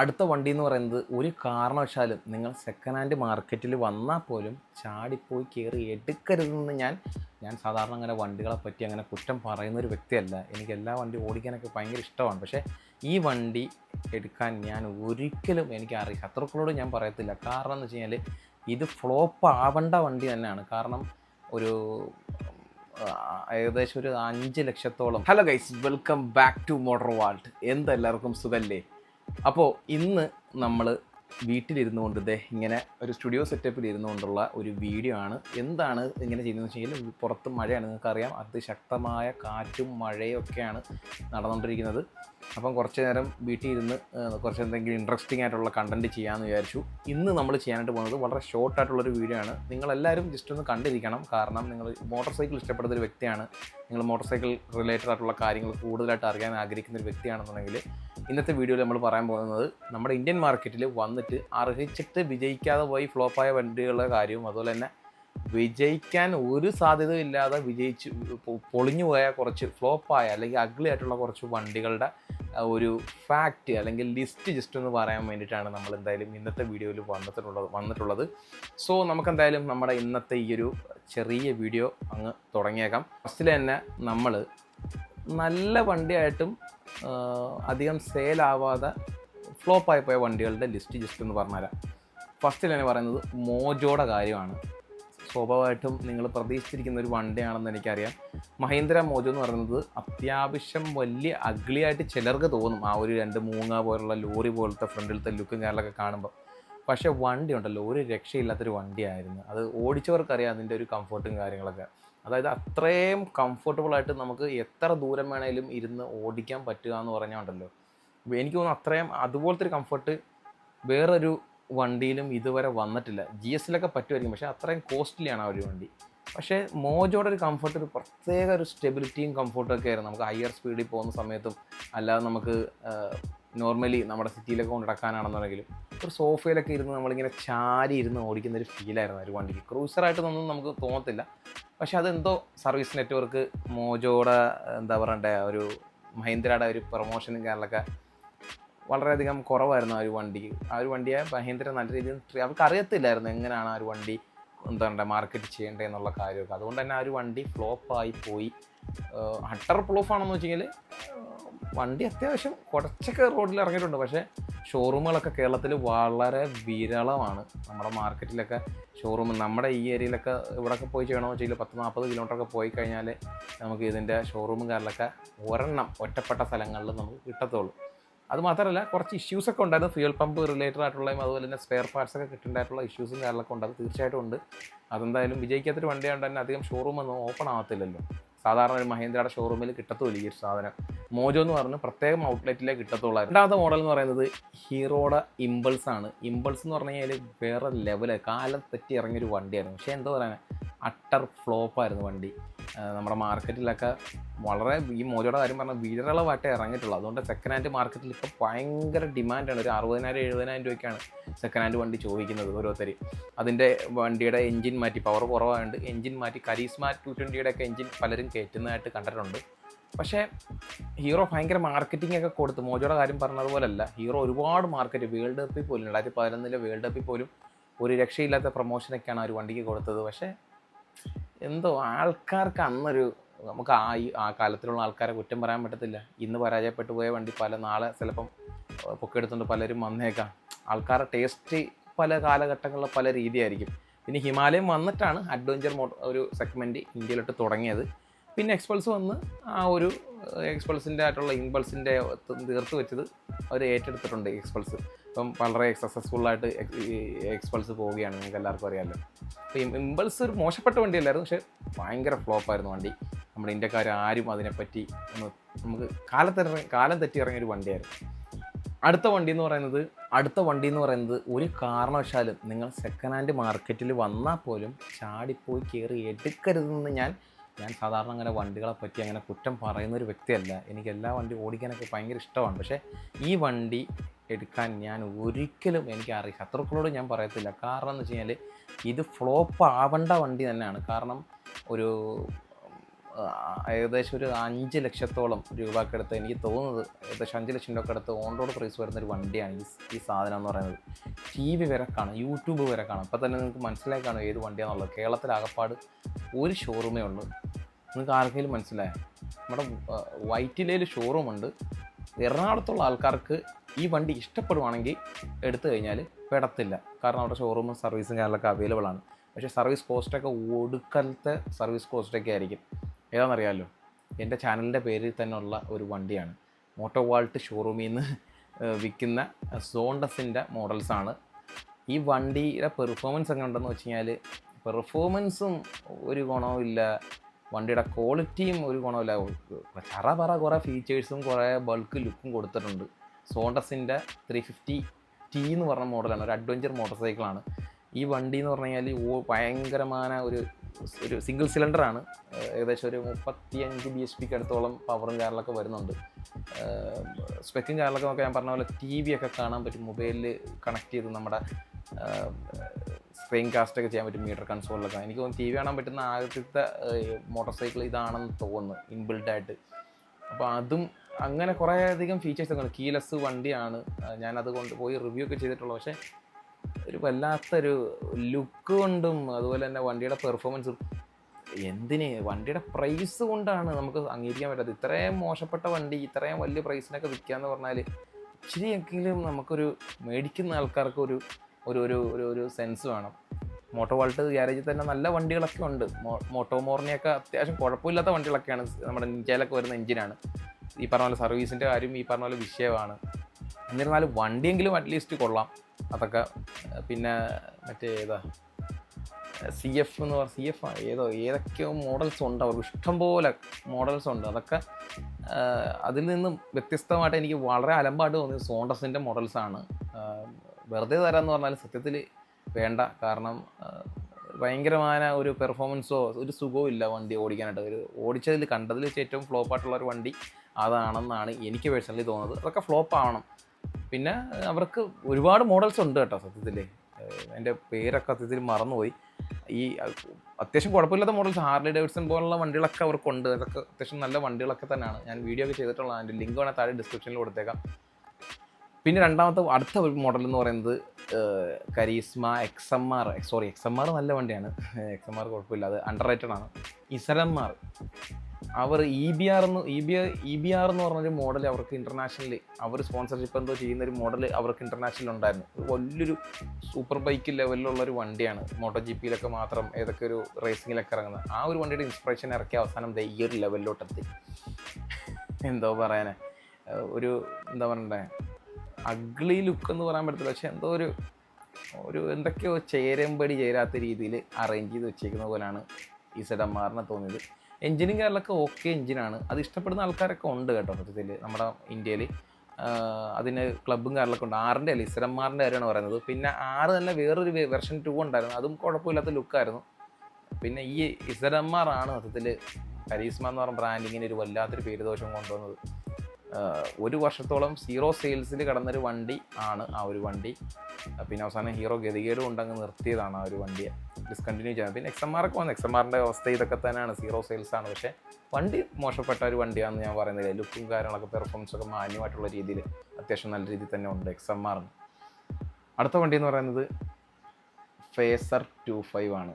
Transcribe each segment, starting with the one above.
അടുത്ത വണ്ടി എന്ന് പറയുന്നത് ഒരു കാരണവശാലും നിങ്ങൾ സെക്കൻഡ് ഹാൻഡ് മാർക്കറ്റിൽ വന്നാൽ പോലും ചാടിപ്പോയി കയറി എടുക്കരുതെന്ന് ഞാൻ ഞാൻ സാധാരണ അങ്ങനെ വണ്ടികളെ പറ്റി അങ്ങനെ കുറ്റം പറയുന്ന ഒരു വ്യക്തിയല്ല. എനിക്ക് എല്ലാ വണ്ടി ഓടിക്കാനൊക്കെ ഭയങ്കര ഇഷ്ടമാണ്. പക്ഷേ ഈ വണ്ടി എടുക്കാൻ ഞാൻ ഒരിക്കലും എനിക്ക് അറിയാം ശത്രുക്കളോട് ഞാൻ പറയത്തില്ല. കാരണം എന്ന് വെച്ച് കഴിഞ്ഞാൽ ഇത് ഫ്ലോപ്പ് ആവേണ്ട വണ്ടി തന്നെയാണ്. കാരണം ഒരു ഏകദേശം ഒരു അഞ്ച് ലക്ഷത്തോളം. Hello guys welcome back to Motor Vault എന്തെല്ലാവർക്കും സുഖല്ലേ? അപ്പോൾ ഇന്ന് നമ്മൾ വീട്ടിലിരുന്നു കൊണ്ട് ഇതേ ഇങ്ങനെ ഒരു സ്റ്റുഡിയോ സെറ്റപ്പിൽ ഇരുന്നു കൊണ്ടുള്ള ഒരു വീഡിയോ ആണ്. എന്താണ് ഇങ്ങനെ ചെയ്യുന്നതെന്ന് വെച്ച് കഴിഞ്ഞാൽ പുറത്ത് മഴയാണ് നിങ്ങൾക്കറിയാം. അതിശക്തമായ കാറ്റും മഴയും ഒക്കെയാണ് നടന്നുകൊണ്ടിരിക്കുന്നത്. അപ്പം കുറച്ച് നേരം വീട്ടിൽ ഇരുന്ന് കുറച്ച് എന്തെങ്കിലും ഇൻട്രസ്റ്റിംഗ് ആയിട്ടുള്ള കണ്ടന്റ് ചെയ്യാമെന്ന് വിചാരിച്ചു. ഇന്ന് നമ്മൾ ചെയ്യാനായിട്ട് പോകുന്നത് വളരെ ഷോർട്ട് ആയിട്ടുള്ളൊരു വീഡിയോ ആണ്. നിങ്ങളെല്ലാവരും ജസ്റ്റ് ഒന്ന് കണ്ടിരിക്കണം. കാരണം നിങ്ങൾ മോട്ടോർ സൈക്കിൾ ഇഷ്ടപ്പെടുന്ന ഒരു വ്യക്തിയാണ്. നിങ്ങൾ മോട്ടോർ സൈക്കിൾ റിലേറ്റഡ് ആയിട്ടുള്ള കാര്യങ്ങൾ കൂടുതലായിട്ട് അറിയാൻ ആഗ്രഹിക്കുന്ന ഒരു വ്യക്തിയാണെന്നുണ്ടെങ്കിൽ ഇന്നത്തെ വീഡിയോയിൽ നമ്മൾ പറയാൻ പോകുന്നത് നമ്മുടെ ഇന്ത്യൻ മാർക്കറ്റിൽ വന്നിട്ട് അർഹിച്ചിട്ട് വിജയിക്കാതെ പോയി ഫ്ലോപ്പായ വണ്ടികളുടെ കാര്യവും അതുപോലെ തന്നെ വിജയിക്കാൻ ഒരു സാധ്യതയില്ലാതെ വിജയിച്ച് പൊളിഞ്ഞു പോയ കുറച്ച് ഫ്ലോപ്പായ അല്ലെങ്കിൽ അഗ്ലി ആയിട്ടുള്ള കുറച്ച് വണ്ടികളുടെ ഒരു ഫാക്റ്റ് അല്ലെങ്കിൽ ലിസ്റ്റ് ജസ്റ്റ് ഒന്ന് പറയാൻ വേണ്ടിയിട്ടാണ് നമ്മൾ എന്തായാലും ഇന്നത്തെ വീഡിയോയിൽ വന്നിട്ടുള്ളത് വന്നിട്ടുള്ളത്. സോ നമുക്കെന്തായാലും നമ്മുടെ ഇന്നത്തെ ഈ ഒരു ചെറിയ വീഡിയോ അങ്ങ് തുടങ്ങിയേക്കാം. ഫസ്റ്റിൽ തന്നെ നമ്മൾ നല്ല വണ്ടിയായിട്ടും അധികം സെയിലാവാതെ ഫ്ലോപ്പായി പോയ വണ്ടികളുടെ ലിസ്റ്റ് ജസ്റ്റ് ഒന്ന് പറഞ്ഞുതരാം. ഫസ്റ്റിൽ തന്നെ പറയുന്നത് മോജോയുടെ കാര്യമാണ്. സ്വാഭാവികമായിട്ടും നിങ്ങൾ പ്രതീക്ഷിച്ചിരിക്കുന്ന ഒരു വണ്ടിയാണെന്ന് എനിക്കറിയാം. മഹീന്ദ്ര മോജോ എന്ന് പറയുന്നത് അത്യാവശ്യം വലിയ അഗ്ലിയായിട്ട് ചിലർക്ക് തോന്നും. ആ ഒരു രണ്ട് മൂങ്ങ പോലുള്ള ലോറി പോലത്തെ ഫ്രണ്ടിലത്തെ ലുക്കും കാര്യങ്ങളൊക്കെ കാണുമ്പോൾ പക്ഷേ വണ്ടി ഉണ്ടല്ലോ ഒരു രക്ഷയില്ലാത്തൊരു വണ്ടിയായിരുന്നു. അത് ഓടിച്ചവർക്കറിയാം അതിന്റെ ഒരു കംഫർട്ടും കാര്യങ്ങളൊക്കെ. അതായത് അത്രയും കംഫർട്ടബിൾ ആയിട്ട് നമുക്ക് എത്ര ദൂരം വേണേലും ഇരുന്ന് ഓടിക്കാൻ പറ്റുക എന്ന് പറഞ്ഞാൽ ഉണ്ടല്ലോ എനിക്ക് തോന്നുന്നു അത്രയും അതുപോലത്തെ ഒരു കംഫർട്ട് വേറൊരു വണ്ടിയിലും ഇതുവരെ വന്നിട്ടില്ല. ജി എസിലൊക്കെ പറ്റുമായിരിക്കും പക്ഷേ അത്രയും കോസ്റ്റ്ലിയാണ് ആ ഒരു വണ്ടി. പക്ഷേ മോജോയുടെ ഒരു കംഫർട്ട് ഒരു പ്രത്യേക ഒരു സ്റ്റെബിലിറ്റിയും കംഫർട്ടും ഒക്കെ ആയിരുന്നു. നമുക്ക് ഹയർ സ്പീഡിൽ പോകുന്ന സമയത്തും അല്ലാതെ നമുക്ക് നോർമലി നമ്മുടെ സിറ്റിയിലൊക്കെ കൊണ്ട് നടക്കാനാണെന്നുണ്ടെങ്കിലും ഒരു സോഫയിലൊക്കെ ഇരുന്ന് നമ്മളിങ്ങനെ ചാരി ഇരുന്ന് ഓടിക്കുന്ന ഒരു ഫീലായിരുന്നു ഒരു വണ്ടിക്ക്. ക്രൂസറായിട്ടൊന്നും നമുക്ക് തോന്നത്തില്ല. പക്ഷെ അതെന്തോ സർവീസ് നെറ്റ്വർക്ക് മോജോയുടെ എന്താ പറയണ്ടേ ഒരു മഹീന്ദ്രയുടെ ഒരു പ്രൊമോഷനും കാര്യങ്ങളൊക്കെ വളരെയധികം കുറവായിരുന്നു ആ ഒരു വണ്ടിക്ക് ആ ഒരു വണ്ടിയെ മഹീന്ദ്ര നല്ല രീതിയിൽ അവർക്ക് അറിയത്തില്ലായിരുന്നു എങ്ങനെയാണ് ആ ഒരു വണ്ടി എന്താ പറയുക മാർക്കറ്റ് ചെയ്യേണ്ടത് എന്നുള്ള കാര്യമൊക്കെ. അതുകൊണ്ട് തന്നെ ആ ഒരു വണ്ടി ഫ്ലോപ്പായി പോയി. ഹട്ടർ ഫ്ലോപ്പ് ആണെന്ന് വെച്ച് കഴിഞ്ഞാൽ വണ്ടി അത്യാവശ്യം കുറച്ചൊക്കെ റോഡിൽ ഇറങ്ങിയിട്ടുണ്ട്. പക്ഷേ ഷോറൂമുകളൊക്കെ കേരളത്തിൽ വളരെ വിരളമാണ്. നമ്മുടെ മാർക്കറ്റിലൊക്കെ ഷോറൂം നമ്മുടെ ഈ ഏരിയയിലൊക്കെ ഇവിടെയൊക്കെ പോയി ചെയ്യണമെന്ന് വെച്ചാൽ പത്ത് നാൽപ്പത് കിലോമീറ്ററൊക്കെ പോയി കഴിഞ്ഞാൽ നമുക്ക് ഇതിന്റെ ഷോറൂമും കാര്യങ്ങളൊക്കെ ഒരെണ്ണം ഒറ്റപ്പെട്ട സ്ഥലങ്ങളിൽ നമുക്ക് കിട്ടത്തുള്ളൂ. അത് മാത്രമല്ല കുറച്ച് ഇഷ്യൂസൊക്കെ ഉണ്ടായിരുന്നു ഫ്യൂൽ പമ്പ് റിലേറ്റഡ് ആയിട്ടുള്ളതും അതുപോലെ തന്നെ സ്പെയർ പാർട്സ് ഒക്കെ കിട്ടേണ്ടതായിട്ടുള്ള ഇഷ്യൂസും കാര്യങ്ങളൊക്കെ ഉണ്ട്. അത് തീർച്ചയായിട്ടും ഉണ്ട്. അതെന്തായാലും വിജയിക്കാത്തൊരു വണ്ടിയാണ്ട് തന്നെ അധികം ഷോറൂം ഒന്നും ഓപ്പൺ ആവത്തില്ലല്ലോ. സാധാരണ ഒരു മഹേന്ദ്രയുടെ ഷോറൂമിൽ കിട്ടത്തുമില്ല ഈ സാധനം. മോജോ എന്ന് പറഞ്ഞ പ്രത്യേകം ഔട്ട്ലെറ്റിലേ കിട്ടത്തുള്ളൂ രണ്ടാമത്തെ മോഡൽ എന്ന് പറയുന്നത് ഹീറോയുടെ ഇമ്പൾസ് ആണ്. ഇമ്പൾസ് എന്ന് പറഞ്ഞു കഴിഞ്ഞാൽ വേറെ ലെവൽ കാലം തെറ്റി ഇറങ്ങിയൊരു വണ്ടിയായിരുന്നു. പക്ഷേ എന്താ പറയുക അട്ടർ ഫ്ലോപ്പായിരുന്നു വണ്ടി. നമ്മുടെ മാർക്കറ്റിലൊക്കെ വളരെ ഈ മോജോയുടെ കാര്യം പറഞ്ഞാൽ വിരളമായിട്ടേ ഇറങ്ങിയിട്ടുള്ളൂ. അതുകൊണ്ട് സെക്കൻഡ് ഹാൻഡ് മാർക്കറ്റിൽ ഇപ്പോൾ ഭയങ്കര ഡിമാൻഡാണ് ഒരു അറുപതിനായിരം എഴുപതിനായിരം രൂപയ്ക്കാണ് സെക്കൻഡ് ഹാൻഡ് വണ്ടി ചോദിക്കുന്നത് ഓരോരുത്തർ അതിന്റെ വണ്ടിയുടെ എഞ്ചിൻ മാറ്റി പവർ കുറവായതുകൊണ്ട് എഞ്ചിൻ മാറ്റി കരീസ്മ ടു ട്വന്റിയുടെ ഒക്കെ എഞ്ചിൻ പലരും കയറ്റുന്നതായിട്ട് കണ്ടിട്ടുണ്ട്. പക്ഷേ ഹീറോ ഭയങ്കര മാർക്കറ്റിംഗ് ഒക്കെ കൊടുത്ത്. മോജോയുടെ കാര്യം പറഞ്ഞതുപോലല്ല. ഹീറോ ഒരുപാട് മാർക്കറ്റ് വേൾഡ് കപ്പിൽ പോലും രണ്ടായിരത്തി പതിനൊന്നിലെ വേൾഡ് കപ്പിൽ പോലും ഒരു രക്ഷയില്ലാത്ത പ്രൊമോഷനൊക്കെയാണ് ഒരു വണ്ടിക്ക് കൊടുത്തത്. പക്ഷേ എന്തോ ആൾക്കാർക്ക് അന്നൊരു നമുക്ക് ആ ഈ ആ കാലത്തിലുള്ള ആൾക്കാരെ കുറ്റം പറയാൻ പറ്റത്തില്ല. ഇന്ന് പരാജയപ്പെട്ടു പോയ വണ്ടി പല നാളെ ചിലപ്പം പൊക്കെടുത്തുകൊണ്ട് പലരും വന്നേക്കാം. ആൾക്കാരുടെ ടേസ്റ്റ് പല കാലഘട്ടങ്ങളിലെ പല രീതിയായിരിക്കും. പിന്നെ ഹിമാലയം വന്നിട്ടാണ് അഡ്വഞ്ചർ മോട്ടോ ഒരു സെഗ്മെന്റ് ഇന്ത്യയിലോട്ട് തുടങ്ങിയത്. പിന്നെ എക്സ്പൾസ് വന്ന് ആ ഒരു എക്സ്പൾസിന്റെ ആയിട്ടുള്ള ഇമ്പൾസിന്റെ തീർത്ത് വെച്ചത് അവർ ഏറ്റെടുത്തിട്ടുണ്ട് എക്സ്പൾസ് ഇപ്പം വളരെ സക്സസ്ഫുള്ളായിട്ട് എക്സ്പൾസ് പോവുകയാണ്. നിങ്ങൾക്ക് എല്ലാവർക്കും അറിയാമല്ലോ അപ്പോൾ ഇമ്പൾസ് ഒരു മോശപ്പെട്ട വണ്ടിയല്ലായിരുന്നു പക്ഷേ ഭയങ്കര ഫ്ലോപ്പായിരുന്നു വണ്ടി. നമ്മുടെ ഇന്ത്യക്കാർ ആരും അതിനെപ്പറ്റി ഒന്ന് നമുക്ക് കാലത്തിറങ്ങി കാലം തെറ്റി ഇറങ്ങിയ ഒരു വണ്ടിയായിരുന്നു. അടുത്ത വണ്ടി എന്ന് പറയുന്നത് അടുത്ത വണ്ടി എന്ന് പറയുന്നത് ഒരു കാരണവശാലും നിങ്ങൾ സെക്കൻഡ് ഹാൻഡ് മാർക്കറ്റിൽ വന്നാൽ പോലും ചാടിപ്പോയി കയറി എടുക്കരുതെന്ന് ഞാൻ ഞാൻ സാധാരണ അങ്ങനെ വണ്ടികളെ പറ്റി അങ്ങനെ കുറ്റം പറയുന്ന ഒരു വ്യക്തിയല്ല. എനിക്ക് എല്ലാ വണ്ടി ഓടിക്കാനൊക്കെ ഭയങ്കര ഇഷ്ടമാണ്. പക്ഷേ ഈ വണ്ടി എടുക്കാൻ ഞാൻ ഒരിക്കലും എനിക്ക് അറിയാം ശത്രുക്കളോട് ഞാൻ പറയത്തില്ല. കാരണം എന്ന് വെച്ച് കഴിഞ്ഞാൽ ഇത് ഫ്ലോപ്പ് ആവേണ്ട വണ്ടി തന്നെയാണ്. കാരണം ഒരു ഏകദേശം ഒരു അഞ്ച് ലക്ഷത്തോളം രൂപക്കടുത്ത് എനിക്ക് തോന്നുന്നത്. ഏകദേശം അഞ്ച് ലക്ഷം രൂപ അടുത്ത് ഓൺ റോഡ് പ്രൈസ് വരുന്ന ഒരു വണ്ടിയാണ് ഈ ഈ സാധനം എന്ന് പറയുന്നത്. ടി വി വരെ കാണാം യൂട്യൂബ് വരെ കാണാം. അപ്പോൾ തന്നെ നിങ്ങൾക്ക് മനസ്സിലായി കാണും ഏത് വണ്ടിയാണെന്നുള്ളത്. കേരളത്തിലാകപ്പാട് ഒരു ഷോറൂമേ ഉള്ളൂ. നിങ്ങൾക്ക് ആർക്കെങ്കിലും മനസ്സിലായോ? നമ്മുടെ വൈറ്റിലയിൽ ഷോറൂമുണ്ട് എറണാകുളത്തുള്ള ആൾക്കാർക്ക് ഈ വണ്ടി ഇഷ്ടപ്പെടുവാണെങ്കിൽ എടുത്തു കഴിഞ്ഞാൽ പെടത്തില്ല. കാരണം അവിടെ ഷോറൂമും സർവീസും കാര്യങ്ങളൊക്കെ അവൈലബിൾ ആണ്. പക്ഷേ സർവീസ് കോസ്റ്റൊക്കെ ഒടുക്കലത്തെ സർവീസ് കോസ്റ്റൊക്കെ ആയിരിക്കും. ഏതാണെന്നറിയാമല്ലോ എന്റെ ചാനലിന്റെ പേരിൽ തന്നെ ഉള്ള ഒരു വണ്ടിയാണ്. മോട്ടോ വാൾട്ട് ഷോറൂമിൽ നിന്ന് വിൽക്കുന്ന സോണ്ടസിന്റെ മോഡൽസാണ്. ഈ വണ്ടിയുടെ പെർഫോമൻസ് എങ്ങനെ ഉണ്ടെന്ന് വെച്ച് കഴിഞ്ഞാൽ പെർഫോമൻസും ഒരു ഗുണവുമില്ല വണ്ടിയുടെ ക്വാളിറ്റിയും ഒരു ഗുണമില്ല ചറ പറ കുറേ ഫീച്ചേഴ്സും കുറേ ബൾക്ക് ലുക്കും കൊടുത്തിട്ടുണ്ട്. സോണ്ടസിന്റെ ത്രീ ഫിഫ്റ്റി ടി എന്ന് പറഞ്ഞ മോഡലാണ്. ഒരു അഡ്വഞ്ചർ മോട്ടോർ സൈക്കിളാണ്. ഈ വണ്ടി എന്ന് പറഞ്ഞു കഴിഞ്ഞാൽ ഭയങ്കരമായ ഒരു ഒരു സിംഗിൾ സിലിണ്ടർ ആണ്. ഏകദേശം ഒരു മുപ്പത്തി അഞ്ച് ബി എച്ച് പിക്ക് അടുത്തോളം പവറും കാറിലൊക്കെ വരുന്നുണ്ട്. സ്പെക്കും കാറിലൊക്കെ നോക്കാൻ ഞാൻ പറഞ്ഞ പോലെ ടി വി ഒക്കെ കാണാൻ പറ്റും. മൊബൈലിൽ കണക്ട് ചെയ്ത് നമ്മുടെ സ്ക്രീൻ കാസ്റ്റ് ഒക്കെ ചെയ്യാൻ പറ്റും മീറ്റർ കൺസോളിലൊക്കെ എനിക്ക് തോന്നുന്നു ടി വി കാണാൻ പറ്റുന്ന ആദ്യത്തെ മോട്ടോർ സൈക്കിൾ ഇതാണെന്ന് തോന്നുന്നു ഇൻബിൽഡ് ആയിട്ട്. അപ്പോൾ അതും അങ്ങനെ കുറേ അധികം ഫീച്ചേഴ്സ് ഒക്കെ ഉണ്ട്. കീലെസ് വണ്ടിയാണ്. ഞാനത് കൊണ്ട് പോയി റിവ്യൂ ഒക്കെ ചെയ്തിട്ടുള്ളൂ. പക്ഷേ ഒരു വല്ലാത്തൊരു ലുക്ക് കൊണ്ടും അതുപോലെ തന്നെ വണ്ടിയുടെ പെർഫോമൻസും എന്തിന്? വണ്ടിയുടെ പ്രൈസ് കൊണ്ടാണ് നമുക്ക് അംഗീകരിക്കാൻ പറ്റാത്തത്. ഇത്രയും മോശപ്പെട്ട വണ്ടി ഇത്രയും വലിയ പ്രൈസിനൊക്കെ വിൽക്കുക വിൽക്കാന്ന് പറഞ്ഞാൽ ഇച്ചിരിയെങ്കിലും നമുക്കൊരു മേടിക്കുന്ന ആൾക്കാർക്ക് ഒരു ഒരു ഒരു ഒരു ഒരു സെൻസ് വേണം. മോട്ടോ വാൾട്ട് ഗ്യാരേജിൽ തന്നെ നല്ല വണ്ടികളൊക്കെ ഉണ്ട്. മോട്ടോ മോർണിയൊക്കെ അത്യാവശ്യം കുഴപ്പമില്ലാത്ത വണ്ടികളൊക്കെയാണ് നമ്മുടെ ഇന്ത്യയിലൊക്കെ വരുന്ന എഞ്ചിനാണ് ഈ പറഞ്ഞ പോലെ സർവീസിന്റെ കാര്യം ഈ പറഞ്ഞ പോലെ വിഷയമാണ്. എന്നിരുന്നാലും വണ്ടിയെങ്കിലും അറ്റ്ലീസ്റ്റ് കൊള്ളാം. അതൊക്കെ പിന്നെ മറ്റേ ഏതാ? സി എഫ് എന്ന് പറഞ്ഞ സി എഫ് ഏതോ ഏതൊക്കെയോ മോഡൽസ് ഉണ്ട്. അവർക്ക് ഇഷ്ടംപോലെ മോഡൽസ് ഉണ്ട്. അതൊക്കെ അതിൽ നിന്നും വ്യത്യസ്തമായിട്ട് എനിക്ക് വളരെ അലമ്പായിട്ട് തോന്നിയത് സോണ്ടസിന്റെ മോഡൽസാണ് വെറുതെ തരാമെന്ന് പറഞ്ഞാൽ സത്യത്തിൽ വേണ്ട. കാരണം ഭയങ്കരമായ ഒരു പെർഫോമൻസോ ഒരു സുഖവും ഇല്ല വണ്ടി ഓടിക്കാനായിട്ട്. ഒരു ഓടിച്ചതിൽ കണ്ടതിൽ വെച്ച് ഏറ്റവും ഫ്ലോപ്പായിട്ടുള്ള ഒരു വണ്ടി അതാണെന്നാണ് എനിക്ക് പേഴ്സണലി തോന്നുന്നത്. അതൊക്കെ ഫ്ലോപ്പ് ആവണം. പിന്നെ അവർക്ക് ഒരുപാട് മോഡൽസ് ഉണ്ട് കേട്ടോ സത്യത്തിൽ എന്റെ പേരൊക്കെ സത്യത്തിൽ മറന്നുപോയി. ഈ അത്യാവശ്യം കുഴപ്പമില്ലാത്ത മോഡൽസ് ഹാർലി ഡേവിഡ്സൺ പോലുള്ള വണ്ടികളൊക്കെ അവർക്കുണ്ട് അതൊക്കെ അത്യാവശ്യം നല്ല വണ്ടികളൊക്കെ തന്നെയാണ്. ഞാൻ വീഡിയോ ഒക്കെ ചെയ്തിട്ടുള്ള അതിന്റെ ലിങ്ക് വേണേൽ താഴെ ഡിസ്ക്രിപ്ഷനിൽ കൊടുത്തേക്കാം. പിന്നെ രണ്ടാമത്തെ അടുത്ത ഒരു മോഡൽ എന്ന് പറയുന്നത് Karizma X M R sorry X M R നല്ല വണ്ടിയാണ്. എക്സ് എം ആർ കുഴപ്പമില്ല. അത് അണ്ടർ റേറ്റഡ് ആണ് ഇസരന്മാർ അവർ ഇ ബി ആർ എന്ന് E B E B R എന്ന് പറഞ്ഞൊരു മോഡൽ അവർക്ക് ഇന്റർനാഷണലി അവർ സ്പോൺസർഷിപ്പ് എന്തോ ചെയ്യുന്ന ഒരു മോഡൽ അവർക്ക് ഇന്റർനാഷണൽ ഉണ്ടായിരുന്നു. വലിയൊരു സൂപ്പർ ബൈക്ക് ലെവലിലുള്ള ഒരു വണ്ടിയാണ്. മോട്ടോ ജി പിയിലൊക്കെ മാത്രം ഏതൊക്കെ ഒരു റേസിങ്ങിലൊക്കെ ഇറങ്ങുന്നത്. ആ ഒരു വണ്ടിയുടെ ഇൻസ്പിറേഷൻ ഇറക്കി അവസാനം ഈ ഒരു ലെവലിലോട്ടെത്തി എന്തോ പറയാനേ. ഒരു എന്താ പറയണ്ടേ? അഗ്ലി ലുക്ക് എന്ന് പറയാൻ പറ്റത്തില്ല. പക്ഷെ എന്തോ ഒരു ഒരു എന്തൊക്കെയോ ചേരമ്പടി ചേരാത്ത രീതിയിൽ അറേഞ്ച് ചെയ്ത് വെച്ചേക്കുന്ന പോലെയാണ് ഈ സെഡന്മാറിനെ തോന്നിയത്. എഞ്ചിനും കാര്യങ്ങളൊക്കെ ഓക്കെ എഞ്ചിനാണ്. അത് ഇഷ്ടപ്പെടുന്ന ആൾക്കാരൊക്കെ ഉണ്ട് കേട്ടോ സത്യത്തിൽ നമ്മുടെ ഇന്ത്യയിൽ. അതിന് ക്ലബും കാര്യങ്ങളൊക്കെ ഉണ്ട്. ആറിന്റെ അല്ല? ഇസരന്മാറിന്റെ കാര്യമാണ് പറയുന്നത്. പിന്നെ ആറ് തന്നെ വേറൊരു വെർഷൻ ടു ഉണ്ടായിരുന്നു. അതും കുഴപ്പമില്ലാത്ത ലുക്കായിരുന്നു പിന്നെ ഈ ഇസരന്മാർ മൊത്തത്തിൽ കരീസ്മ എന്ന് പറഞ്ഞ ബ്രാൻഡിങ്ങിന് ഒരു വല്ലാത്തൊരു പേരുദോഷം കൊണ്ടുവന്നത്. ഒരു വർഷത്തോളം സീറോ സെയിൽസിൽ കിടന്നൊരു വണ്ടി ആണ് ആ ഒരു വണ്ടി. പിന്നെ അവസാനം ഹീറോ ഗതികേടും ഉണ്ടങ്ങ് നിർത്തിയതാണ് ആ ഒരു വണ്ടിയെ. ഡിസ്കണ്ടിന്യൂ ചെയ്യാം പിന്നെ എക്സ് എം ആർ ഒക്കെ വന്നു. എക്സ് എം ആറിന്റെ അവസ്ഥ ഇതൊക്കെ തന്നെയാണ്. സീറോ സെയിൽസ് ആണ്. പക്ഷേ വണ്ടി മോശപ്പെട്ട ഒരു വണ്ടിയാണെന്ന് ഞാൻ പറയുന്നില്ല ലുക്കും കാര്യങ്ങളൊക്കെ പെർഫോമൻസ് ഒക്കെ മാന്യമായിട്ടുള്ള രീതിയിൽ അത്യാവശ്യം നല്ല രീതിയിൽ തന്നെ ഉണ്ട് എക്സ് എം ആറിന് അടുത്ത വണ്ടി എന്ന് പറയുന്നത് ഫേസർ ടു ഫൈവ് ആണ്.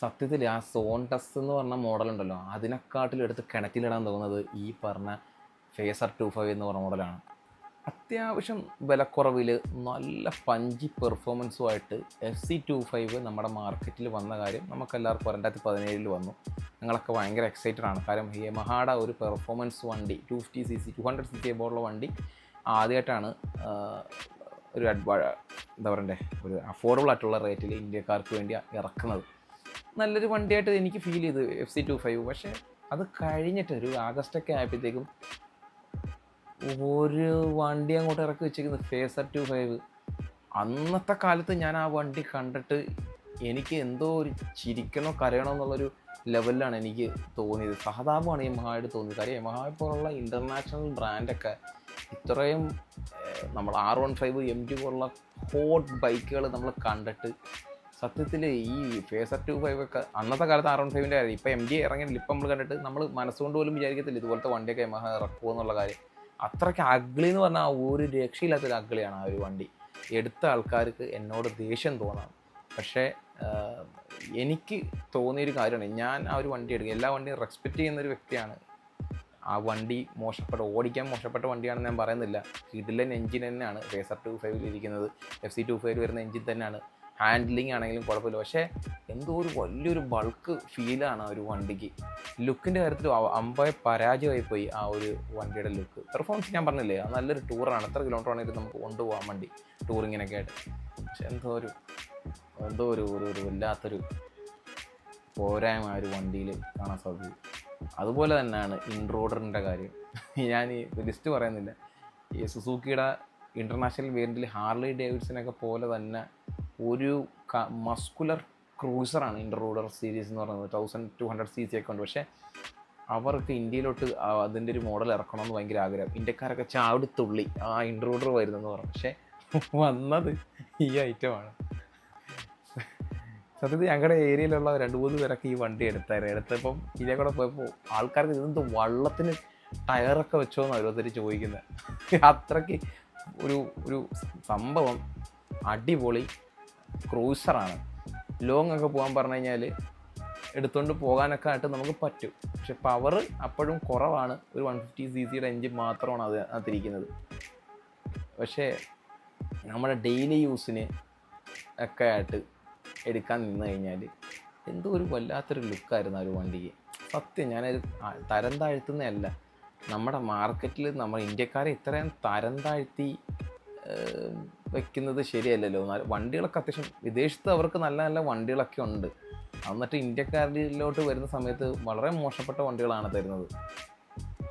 സത്യത്തിൽ ആ സോൺ ടസ് എന്ന് പറഞ്ഞ മോഡൽ ഉണ്ടല്ലോ. അതിനെക്കാട്ടിലും എടുത്ത് കിണറ്റിലിടാൻ തോന്നുന്നത് ഈ പറഞ്ഞ ഫേസർ ടു ഫൈവ് എന്ന് പറഞ്ഞ മോഡലാണ് അത്യാവശ്യം വിലക്കുറവിൽ നല്ല പഞ്ചി പെർഫോമൻസുമായിട്ട് എഫ് സി ടു ഫൈവ് നമ്മുടെ മാർക്കറ്റിൽ വന്ന കാര്യം നമുക്കെല്ലാവർക്കും രണ്ടായിരത്തി പതിനേഴിൽ വന്നു. ഞങ്ങളൊക്കെ ഭയങ്കര എക്സൈറ്റഡ് ആണ്. കാരണം യമഹാടെ ഒരു പെർഫോമൻസ് വണ്ടി two fifty C C two hundred C C എബോളുള്ള വണ്ടി ആദ്യമായിട്ടാണ് ഒരു അഡ്വാ എന്താ പറയണ്ടേ ഒരു അഫോർഡബിൾ ആയിട്ടുള്ള റേറ്റിൽ ഇന്ത്യക്കാർക്ക് വേണ്ടി ഇറക്കുന്നത്. നല്ലൊരു വണ്ടിയായിട്ട് എനിക്ക് ഫീൽ ചെയ്തു എഫ് സി ടു ഫൈവ്. പക്ഷേ അത് കഴിഞ്ഞിട്ട് ഒരു ആഗസ്റ്റൊക്കെ ആയപ്പോഴത്തേക്കും ഒരു വണ്ടി അങ്ങോട്ട് ഇറക്കി വെച്ചിരിക്കുന്നത് ഫേസർ ടു ഫൈവ് അന്നത്തെ കാലത്ത് ഞാൻ ആ വണ്ടി കണ്ടിട്ട് എനിക്ക് എന്തോ ഒരു ചിരിക്കണോ കരയണോ എന്നുള്ളൊരു ലെവലിലാണ് എനിക്ക് തോന്നിയത്. സഹതാപമാണ് യമഹായിട്ട് തോന്നിയത്. കാര്യം യമഹ പോലുള്ള ഇന്റർനാഷണൽ ബ്രാൻഡൊക്കെ ഇത്രയും നമ്മൾ R one five M T പോലുള്ള ഹോട്ട് ബൈക്കുകൾ നമ്മൾ കണ്ടിട്ട് സത്യത്തിൽ ഈ ഫേസർ ടു ഫൈവ് ഒക്കെ അന്നത്തെ കാലത്ത് ആർ വൺ ഫൈവിന്റെ കാര്യം ഇപ്പം എം ജി ഇറങ്ങിയിട്ടില്ല. ഇപ്പം നമ്മൾ കണ്ടിട്ട് നമ്മൾ മനസ്സുകൊണ്ട് പോലും വിചാരിക്കത്തില്ല ഇതുപോലത്തെ വണ്ടിയൊക്കെ യമഹ ഇറക്കുമോ എന്നുള്ള കാര്യം. അത്രയ്ക്ക് അഗ്ലി എന്ന് പറഞ്ഞാൽ ഒരു രക്ഷയില്ലാത്തൊരു അഗ്ലിയാണ് ആ ഒരു വണ്ടി. എടുത്ത ആൾക്കാർക്ക് എന്നോട് ദേഷ്യം തോന്നാം. പക്ഷേ എനിക്ക് തോന്നിയൊരു കാര്യമാണ്. ഞാൻ ആ ഒരു വണ്ടി എടുക്കുക എല്ലാ വണ്ടിയും റെസ്പെക്റ്റ് ചെയ്യുന്ന ഒരു വ്യക്തിയാണ്. ആ വണ്ടി മോശപ്പെട്ട ഓടിക്കാൻ മോശപ്പെട്ട വണ്ടിയാണെന്ന് ഞാൻ പറയുന്നില്ല. കിഡിലൻ എഞ്ചിൻ തന്നെയാണ്. റേസർ ടു ഫൈവിൽ ഇരിക്കുന്നത്. എഫ് സി ടു ഫൈവ് വരുന്ന എഞ്ചിൻ തന്നെയാണ്. ഹാൻഡ്ലിംഗ് ആണെങ്കിലും കുഴപ്പമില്ല. പക്ഷേ എന്തോ ഒരു വലിയൊരു ബൾക്ക് ഫീലാണ് ആ ഒരു വണ്ടിക്ക്. ലുക്കിന്റെ കാര്യത്തിൽ അമ്പയെ പരാജയമായി പോയി ആ ഒരു വണ്ടിയുടെ ലുക്ക് പെർഫോമൻസ് ഞാൻ പറഞ്ഞില്ലേ അത് നല്ലൊരു ടൂറാണ് എത്ര കിലോമീറ്റർ ആണെങ്കിലും നമുക്ക് കൊണ്ടുപോകാൻ വണ്ടി ടൂറിങ്ങിനൊക്കെ ആയിട്ട്. പക്ഷെ എന്തോ ഒരു എന്തോ ഒരു ഒരു ഒരു വല്ലാത്തൊരു പോരായ്മ ആ ഒരു വണ്ടിയിൽ കാണാൻ സാധിക്കും അതുപോലെ തന്നെയാണ് ഇൻട്രോഡറിന്റെ കാര്യം. ഞാൻ ഈ ലിസ്റ്റ് പറയുന്നില്ല. ഈ സുസൂക്കിയുടെ ഇന്റർനാഷണൽ വേരിയന്റിൽ ഹാർലി ഡേവിഡ്സിനൊക്കെ പോലെ തന്നെ ഒരു മസ്കുലർ ക്രൂസറാണ് ഇൻട്രോഡർ സീരീസ് എന്ന് പറയുന്നത്. Thousand two hundred C C ഒക്കെ ഉണ്ട്. പക്ഷേ അവർക്ക് ഇന്ത്യയിലോട്ട് അതിന്റെ ഒരു മോഡൽ ഇറക്കണമെന്ന് ഭയങ്കര ആഗ്രഹം. ഇന്ത്യക്കാരൊക്കെ തുള്ളി. ആ ഇൻട്രൂഡർ വരുന്നെന്ന് പറഞ്ഞു. പക്ഷേ വന്നത് ഈ ഐറ്റമാണ് സത്യത്തിൽ ഞങ്ങളുടെ ഏരിയയിലുള്ള രണ്ട് മൂന്ന് പേരൊക്കെ ഈ വണ്ടി എടുത്തായിരുന്നു. എടുത്തപ്പം ഇതിലെ കൂടെ പോയപ്പോൾ ആൾക്കാർക്ക് ഇതെന്ത് വള്ളത്തിന് ടയറൊക്കെ വെച്ചോന്ന് ഓരോരുത്തർ ചോദിക്കുന്നത് അത്രയ്ക്ക് ഒരു ഒരു സംഭവം അടിപൊളി. ക്രൂസറാണ്. ലോങ് ഒക്കെ പോകാൻ പറഞ്ഞു കഴിഞ്ഞാൽ എടുത്തുകൊണ്ട് പോകാനൊക്കെ ആയിട്ട് നമുക്ക് പറ്റും. പക്ഷെ പവർ അപ്പോഴും കുറവാണ്. ഒരു വൺ ഫിഫ്റ്റി സി സിയുടെ എൻജിൻ മാത്രമാണ് അത് അതിരിക്കുന്നത്. പക്ഷേ നമ്മുടെ ഡെയിലി യൂസിന് ഒക്കെ ആയിട്ട് എടുക്കാൻ നിന്ന് കഴിഞ്ഞാൽ എന്തോ ഒരു വല്ലാത്തൊരു ലുക്കായിരുന്നു ആ ഒരു വണ്ടിക്ക്. സത്യം ഞാനത് ആ- തരം താഴ്ത്തുന്നതല്ല. നമ്മുടെ മാർക്കറ്റിൽ നമ്മൾ ഇന്ത്യക്കാരെ ഇത്രയും തരം താഴ്ത്തി വെക്കുന്നത് ശരിയല്ലല്ലോ. വണ്ടികളൊക്കെ അത്യാവശ്യം വിദേശത്ത് അവർക്ക് നല്ല നല്ല വണ്ടികളൊക്കെ ഉണ്ട്. എന്നിട്ട് ഇന്ത്യക്കാരിലോട്ട് വരുന്ന സമയത്ത് വളരെ മോശപ്പെട്ട വണ്ടികളാണ് തരുന്നത്.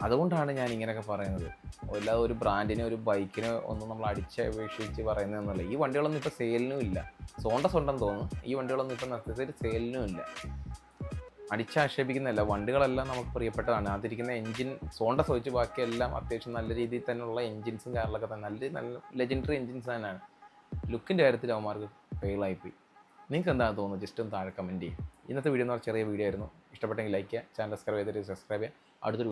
അതുകൊണ്ടാണ് ഞാൻ ഇങ്ങനെയൊക്കെ പറയുന്നത്. എല്ലാ ഒരു ബ്രാൻഡിനെ ഒരു ബൈക്കിനെ ഒന്നും നമ്മൾ അടിച്ചപേക്ഷിച്ച് പറയുന്നതെന്നല്ല ഈ വണ്ടികളൊന്നും ഇപ്പോൾ സെയിലിനും ഇല്ല. സോണ്ടസ് ഉണ്ടെന്ന് തോന്നുന്നു. ഈ വണ്ടികളൊന്നും ഇപ്പോൾ നെസസറി സെയിലിനും ഇല്ല. അടിച്ചാക്ഷേപിക്കുന്നതല്ല. വണ്ടികളെല്ലാം നമുക്ക് പ്രിയപ്പെട്ടതാണ്. അതിരിക്കുന്ന എഞ്ചിൻ സോണ്ട സോയിച്ച് ബാക്കിയെല്ലാം അത്യാവശ്യം നല്ല രീതിയിൽ തന്നെയുള്ള എഞ്ചിൻസും കാറിലൊക്കെ തന്നെ. നല്ല നല്ല ലെജൻഡറി എഞ്ചിൻസ് തന്നെയാണ്. ലുക്കിന്റെ കാര്യത്തിൽ അവന്മാർക്ക് ഫെയിലായിപ്പോയി. നിങ്ങൾക്ക് എന്താണ് തോന്നുന്നത് ജസ്റ്റ് ഒന്ന് താഴെ കമന്റ് ചെയ്യും. ഇന്നത്തെ വീഡിയോ എന്ന് പറഞ്ഞാൽ ചെറിയ വീഡിയോ ആയിരുന്നു. ഇഷ്ടപ്പെട്ടെങ്കിൽ ലൈക്ക് ചെയ്യുക ചാനൽ സബ്സ്ക്രൈബ് ചെയ്തിട്ട് സബ്സ്ക്രൈബ് ചെയ്യുക. അടുത്തൊരു